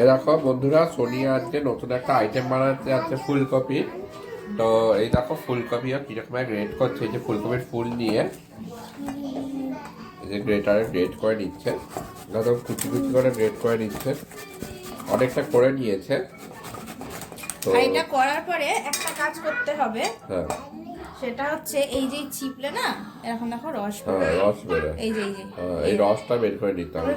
এ দেখো বন্ধুরা সোনিয়া আজকে নতুন একটা আইটেম বানাতে যাচ্ছে ফুলকপি। তো এই দেখো ফুলকপিও কীরকম গ্রেড করছে এই যে ফুলকপির ফুল নিয়ে। এই যে গ্রেটারে গ্রেড করে নিচ্ছে। একদম কুচি কুচি করে গ্রেড করে নিচ্ছে। অনেকটা করে নিয়েছে। তো এটা করার পরে একটা কাজ করতে হবে। হ্যাঁ। সেটা হচ্ছে এই যে চিপলে না এরকম দেখো রস হ্যাঁ রস বেরোয়। এই যে এই যে। হ্যাঁ, এই রসটা বের করে নিতে হবে। না।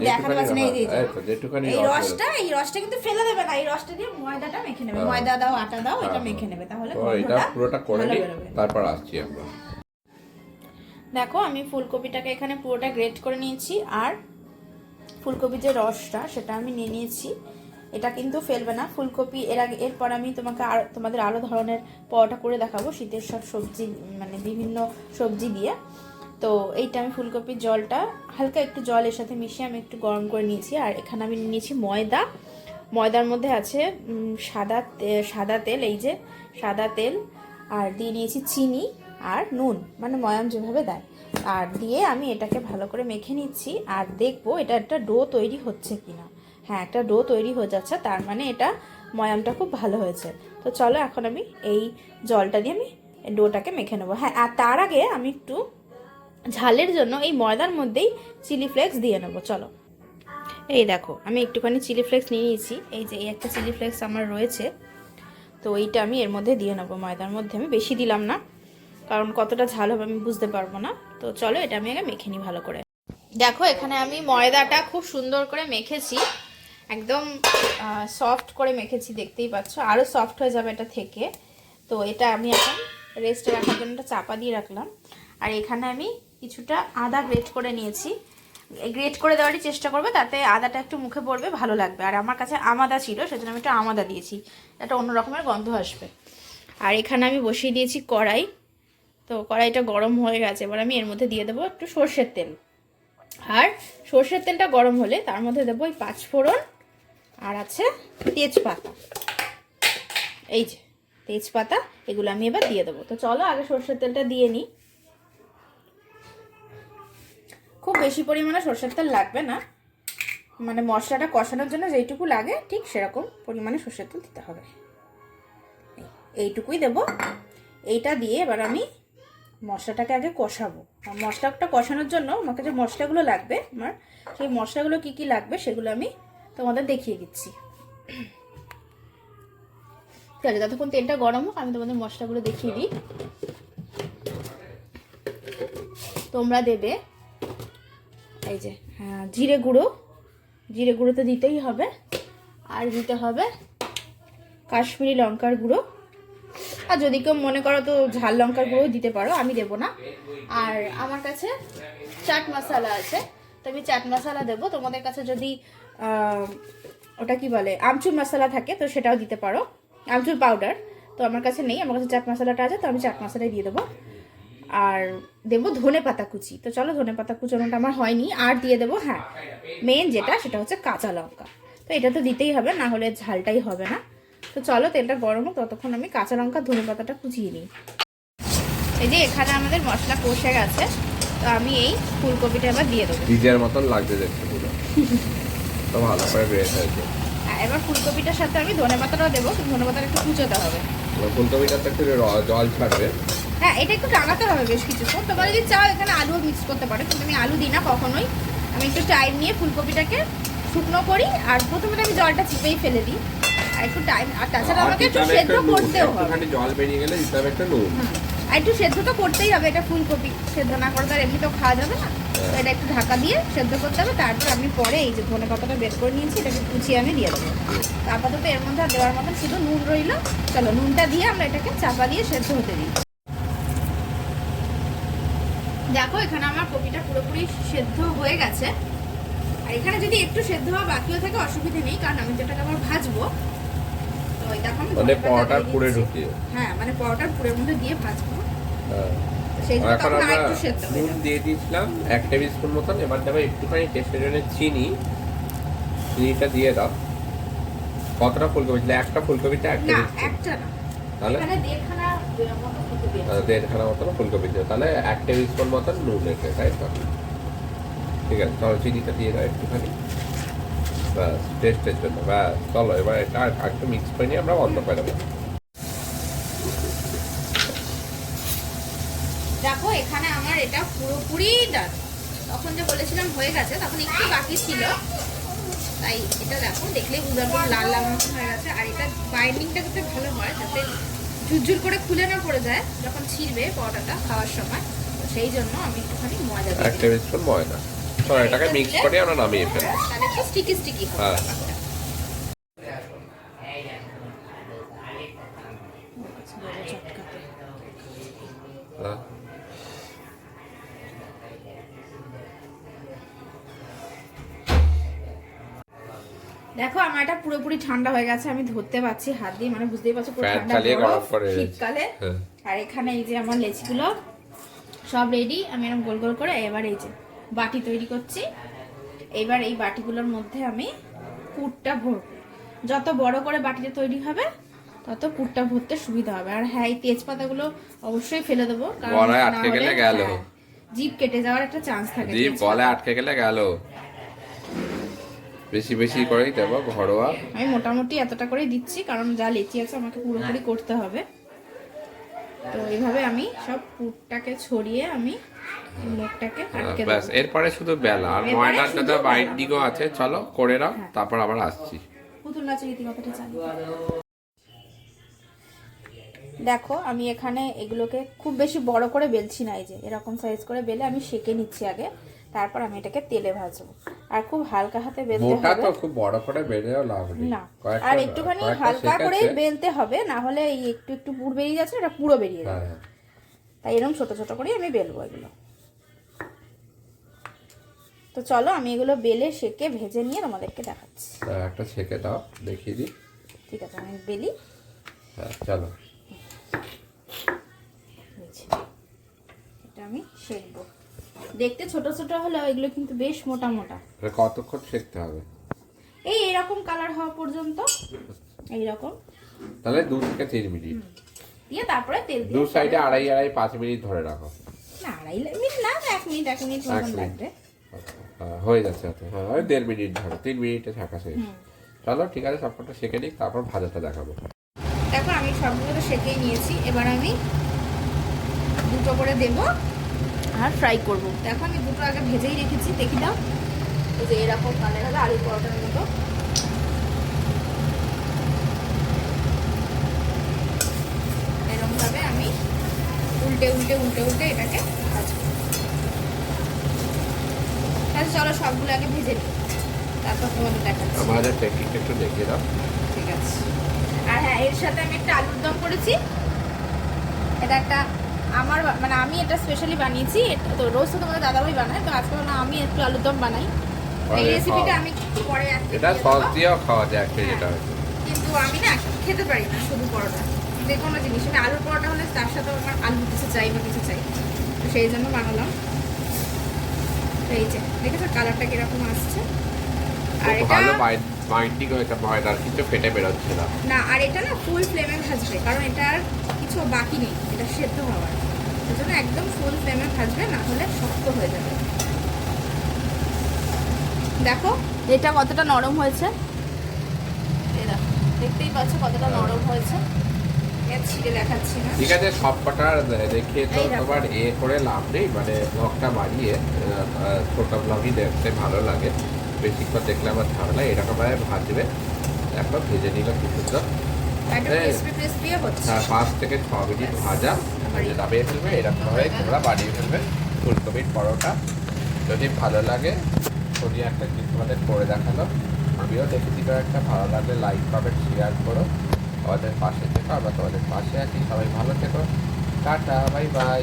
হ্যাঁ, এই যেটুখানি এই রসটা এই রসটা কিন্তু ফেলে দেবে না এই রসটা দিয়ে ময়দাটা মেখে নেবে। ময়দা দাও আটা দাও এটা মেখে নেবে তাহলে এটা পুরোটা করে নিই তারপর আসছি আমরা। দেখো আমি ফুলকপিটাকে এখানে পুরোটা গ্রেট করে নিয়েছি আর ফুলকপির যে রসটা সেটা আমি নিয়ে নিয়েছি। এটা কিন্তু ফেলবে না। ফুলকপি এর আগে, এরপর আমি তোমাকে আর, তোমাদের আরও ধরনের পরোটা করে দেখাবো। শীতের সব সবজি মানে বিভিন্ন সবজি দিয়ে। তো এইটা আমি ফুলকপির জলটা, হালকা একটু জল এর সাথে মিশিয়ে আমি একটু গরম করে নিয়েছি। আর এখানে আমি নিয়েছি ময়দা। ময়দার মধ্যে আছে সাদা সাদা তেল, এই যে সাদা তেল। আর দিয়ে নিয়েছি চিনি আর নুন মানে ময়াম যেভাবে দেয়। আর দিয়ে আমি এটাকে ভালো করে মেখে নিচ্ছি। আর দেখব এটা একটা ডো তৈরি হচ্ছে কিনা। হ্যাঁ একটা ডো তৈরি হয়ে যাচ্ছে, তার মানে এটা ময়ামটা খুব ভালো হয়েছে। তো চলো এখন আমি এই জলটা দিয়ে আমি ডোটাকে মেখে নেব। হ্যাঁ আর তার আগে আমি একটু ঝালের জন্য এই ময়দার মধ্যেই চিলি ফ্লেক্স দিয়ে নেব, চলো। এই দেখো, আমি একটুখানি চিলি ফ্লেক্স নিয়ে নিয়েছি। এই যে, এই একটা চিলি ফ্লেক্স আমার রয়েছে। তো এইটা আমি এর মধ্যে দিয়ে নেব ময়দার মধ্যে। আমি বেশি দিলাম না, কারণ কতটা ঝাল হবে আমি বুঝতে পারব না। তো চলো এটা আমি আগে মেখে নিই ভালো করে। দেখো, এখানে আমি ময়দাটা খুব সুন্দর করে মেখেছি। একদম সফট করে মেখেছি, দেখতেই পাচ্ছ। আরও সফট হয়ে যাবে এটা থেকে। তো এটা আমি এখন রেস্টে রাখার জন্য চাপা দিয়ে রাখলাম। আর এখানে আমি কিছুটা আদা গ্রেট করে নিয়েছি। গ্রেট করে দেওয়ারই চেষ্টা করবে, তাতে আদাটা একটু মুখে পড়বে, ভালো লাগবে। আর আমার কাছে আমাদা ছিল, সেজন্য আমি একটু আমাদা দিয়েছি। একটা অন্য রকমের গন্ধ আসবে। আর এখানে আমি বসিয়ে দিয়েছি কড়াই। তো কড়াইটা গরম হয়ে গেছে, এবার আমি এর মধ্যে দিয়ে দেবো একটু সর্ষের তেল। আর সর্ষের তেলটা গরম হলে তার মধ্যে দেবো ওই পাঁচ ফোড়ন আর আছে তেজপাতা। এই যে, তেজপাতা, এগুলো আমি এবার দিয়ে দেবো। তো চলো আগে সর্ষের তেলটা দিয়ে নিই। খুব বেশি পরিমাণে সর্ষের তেল লাগবে না। মানে মশলাটা কষানোর জন্য যেইটুকু লাগে, ঠিক সেরকম পরিমাণে সর্ষের তেল দিতে হবে। এইটুকুই দেব। এইটা দিয়ে এবার আমি মশলাটাকে আগে কষাবো। আর মশলাটা কষানোর জন্য আমাকে যে মশলাগুলো লাগবে, আমার সেই মশলাগুলো কি কি লাগবে, সেগুলো আমি তোমাদের দেখিয়ে দিচ্ছি। ঠিক আছে, যতক্ষণ তেলটা গরম হোক, আমি তোমাদের মশলাগুলো দেখিয়ে দিই। তোমরা দেবে এই যে হ্যাঁ জিরে গুঁড়ো। জিরে গুঁড়ো তো দিতেই হবে। আর দিতে হবে কাশ্মীরি লঙ্কার গুঁড়ো। আর যদি কেউ মনে করো তো ঝাল লঙ্কার গুঁড়ো দিতে পারো, আমি দেবো না। আর আমার কাছে চাট মশলা আছে। আমি চাট মশলা দেবো। তোমাদের কাছে যদি ওটা কি বলে, আমচুর মশলা থাকে, তো সেটাও দিতে পারো। আমচুর পাউডার তো আমার কাছে নেই, আমার কাছে চাট মশলাটা আছে, তো আমি চাট মশলাই দিয়ে দেবো। আর দেবো ধনে পাতা কুচি। তো চলো ধনে পাতা কুচানোটা আমার হয়নি, আর দিয়ে দেবো হ্যাঁ। মেন যেটা, সেটা হচ্ছে কাঁচা লঙ্কা। তো এটা তো দিতেই হবে, না হলে ঝালটাই হবে না। তো চলো তেলটা গরম হোক, ততক্ষণ আমি কাঁচা লঙ্কা, ধনে পাতাটা কুচিয়ে নিই। এই যে এখানে আমাদের মশলা কষে গেছে। তো আমি এই ফুলকপিটা এবার দিয়ে দেবো। ডিজের মতন লাগছে দেখতে পুরো। তো ভালো করে হয়েছে হ্যাঁ এবার ফুলকপিটার সাথে আমি ধনে পাতাটাও দেবো ধনে পাতাটা একটু কুচোতে হবে। ফুলকপিটা তো একটু জল ছাড়বে। হ্যাঁ এটা একটু টাঙাতে হবে বেশ কিছুক্ষণ। তোমরা যদি চাও এখানে আলু মিক্স করতে পারো কিন্তু আমি আলু দিই না কখনোই। আমি একটু টাইম নিয়ে ফুলকপিটাকে শুকনো করি আর প্রথমে আমি জলটা চিপেই ফেলে দিই। আর একটু টাইম আর তাছাড়া আমাকে একটু সেদ্ধ করতেও হবে। জল বেরিয়ে গেলে দিতে হবে একটা নুন। আর একটু সেদ্ধ তো করতেই হবে এটা ফুলকপি। সেদ্ধ না করে তো আর এমনি তো খাওয়া যাবে না। তো এটা একটু ঢাকা দিয়ে সেদ্ধ করতে হবে তারপর আমি পরে এই যে ধনে পাতাটা বের করে নিয়েছি এটাকে কুচিয়ে আমি দিয়ে দেবো। আপাতত এর মধ্যে আর দেওয়ার মতন শুধু নুন রইল। চলো নুনটা দিয়ে আমরা এটাকে চাপা দিয়ে সেদ্ধ হতে দিই। দেখো এখানে আমার কপিটা পুরোপুরি সেদ্ধ হয়ে গেছে। আর এখানে যদি একটু সেদ্ধ হওয়া বাকিও থাকে অসুবিধা নেই কারণ আমি তো এটাকে আবার ভাজবো তো এই দেখো আমি মানে পরোটার পুরে ঢুকিয়ে। হ্যাঁ মানে পরোটার পুরের মধ্যে দিয়ে ভাজবো। এখন আমরা হয়ে নুন দিয়ে দিয়েছিলাম এক টেবিল স্পুন মতন। এবার দেবো একটুখানি টেস্টের জন্য চিনি। চিনিটা দিয়ে দাও। কতটা ফুলকপি? ছিল একটা ফুলকপিতে এক টেবিল তাহলে? দেড়খানা মতন ফুলকপি দিও। তাহলে এক টেবিল স্পুন মতন নুন এসে তাই তো ঠিক আছে তাহলে চিনিটা দিয়ে দাও একটুখানি। ব্যাস টেস্টের জন্য। ব্যাস চলো এবার এটা একটু মিক্স করে নিয়ে আমরা বন্ধ করে দেবো দেখো এখানে আমার এটা পুরোপুরি ডান তখন যে বলেছিলাম হয়ে গেছে তখন একটু বাকি ছিল। তাই এটা দেখো দেখলেই বুঝতে পারব লাল লাল মতন হয়ে গেছে। আর এটা বাইন্ডিংটা যাতে ভালো হয় যাতে ঝুরঝুর করে খুলে না পড়ে যায় যখন ছিঁড়বে পরোটাটা খাওয়ার সময়। সেই জন্য আমি একটুখানি ময়দা এটাকে মিক্স করে আমরা নামিয়ে ফেলব। তাহলে একটু স্টিকি স্টিকি হ্যাঁ। হ্যাঁ। দেখো আমার এটা পুরোপুরি ঠান্ডা হয়ে গেছে আমি ধরতে পারছি হাত দিয়ে মানে বুঝতেই পারছ পুরো ঠান্ডা। শীতকালে হ্যাঁ। আর এখানে এই যে আমার লেচিগুলো সব রেডি আমি এরকম গোল গোল করে এবার এই যে বাটি তৈরি করছি এবার এই বাটিগুলোর মধ্যে আমি পুরটা ভরবো যত বড় করে বাটিটা তৈরি হবে তত পুরটা ভরতে সুবিধা হবে আর হ্যাঁ এই তেজপাতাগুলো অবশ্যই ফেলে দেবো কারণ আটকে গেলে গেল। হ্যাঁ, জিভ কেটে যাওয়ার একটা চান্স থাকে তেজপাতা। গলে আটকে গেলে গেল। বেশি বেশি করেই দেবো ঘরোয়া। আমি মোটামুটি এতটা করেই দিচ্ছি কারণ যা লেচি আছে আমাকে পুরোপুরি করতে হবে। তো এইভাবে আমি সব পুরটাকে ছড়িয়ে আমি মুখটাকে আটকে ব্যাস এরপরে শুধু বেলা। আর ময়দার সাথে বেলা। বাইন্ডিংও আছে চলো করে নাও তারপর আবার আসছি। পুতুল নাচের ইতিকথাটা চালু দেখো আমি এখানে এগুলোকে খুব বেশি বড় করে বেলছি না এই যে এরকম সাইজ করে বেলে আমি সেকে নিচ্ছি আগে তারপর আমি এটাকে তেলে ভাজবো। আর খুব হালকা হাতে বেলতে হবে। তো খুব বড় করে লাভ নেই। না আর একটুখানি হালকা। করেই বেলতে হবে না হলে এই একটু একটু পুর বেরিয়ে যাচ্ছে এটা পুরো বেরিয়ে যাবে। হ্যাঁ তাই এরকম ছোট ছোট করে আমি বেলবো এগুলো। তো চলো আমি এগুলো বেলে সেকে ভেজে নিয়ে তোমাদেরকে দেখাচ্ছি। একটা ছেঁকে দাও দেখিয়ে দিই। ঠিক আছে আমি বেলি। হ্যাঁ চলো এই যে। এটা আমি সেকবো। দেখতে ছোট ছোট হলেও এগুলো কিন্তু বেশ মোটা মোটা। এটা কতক্ষণ শেখতে হবে? এই এরকম কালার হওয়া পর্যন্ত এইরকম। তাহলে দু থেকে তিন মিনিট। দিয়ে তারপরে তেল দু সাইডে আড়াই আড়াই পাঁচ মিনিট ধরে রাখো। না আড়াই মিনিট না এক মিনিট এক মিনিট মতন লাগবে। আচ্ছা, হ্যাঁ, যাচ্ছে। হ্যাঁ ওই দেড় মিনিট ধরো তিন মিনিটে থাকা শেষ। চলো ঠিক আছে সবকটা শেখে নিই তারপর ভাজাটা দেখাবো। দেখো আমি সবগুলো তো সেকেই নিয়েছি। এবার আমি দুটো করে দেব আর ফ্রাই করব। দেখো আমি দুটো আগে ভেজেই রেখেছি দেখি দাও। এই যে এরকম কালার হবে আলু পরোটার মতো। এরকম ভাবে আমি উল্টে উল্টে উল্টে উল্টে এটাকে ভাজবো। তাহলে চলো সবগুলো আগে ভেজে নিই। তারপর তোমাদের দেখাচ্ছি। ভাজার টেকনিকটা একটু দেখিয়ে দাও। ঠিক আছে। আর হ্যাঁ এর সাথে আমি একটা আলুর দম করেছি। এটা একটা আমার মানে আমি এটা স্পেশালি বানিয়েছি। এটা তো রোজ তো তোমাদের দাদাভাই বানায় তো আজকে না আমি একটু আলুর দম বানাই। এই রেসিপিটা বাহ। আমি পরে এটা সস। দিয়েও খাওয়া যায় একটা যেটা কিন্তু আমি না খেতে পারি না শুধু পরোটা যে কোনো জিনিস। মানে আলুর পরোটা হলে তার সাথে আমার আলু কিছু চাই বা কিছু চাই। তো সেই জন্য বানালাম। এই যে দেখেছ কালারটা কীরকম আসছে? আর এটা বাইন্ডিং হয়েছে ময়দার কিছু ফেটে বেরোচ্ছে না। না আর এটা না ফুল ফ্লেমে ভাজবে কারণ এটা আর কিছু বাকি নেই এটা সেদ্ধ হওয়ার। এই জন্য একদম ফুল ফ্লেমে ভাজবে না হলে শক্ত হয়ে যাবে। দেখো। এটা কতটা নরম হয়েছে? দেখতেই পাচ্ছ কতটা নরম হয়েছে। ঠিক আছে সব কটা দেখে তো তোমার এ করে লাভ নেই মানে ব্লগটা বাড়িয়ে ছোট ব্লগই দেখতে ভালো লাগে। বেশিক্ষণ দেখলে আমার ঝামেলা এরকম ভাবে ভাজবে। একবার ভেজে নিলে কি সুন্দর। হচ্ছে। তার পাঁচ থেকে ছ মিনিট ভাজা। ভেজে নামিয়ে ফেলবে এরকমভাবে তোমরা বানিয়ে ফেলবে। ফুলকপির পরোটা। যদি ভালো লাগে সোনিয়া একটা জিনিস আমাদের করে দেখাল। আমিও দেখেছি একটা ভালো লাগলে লাইক পাবে শেয়ার করো। আমাদের পাশে থেকো আবার তোমাদের পাশে আছি। সবাই ভালো থেকো। Tata bye bye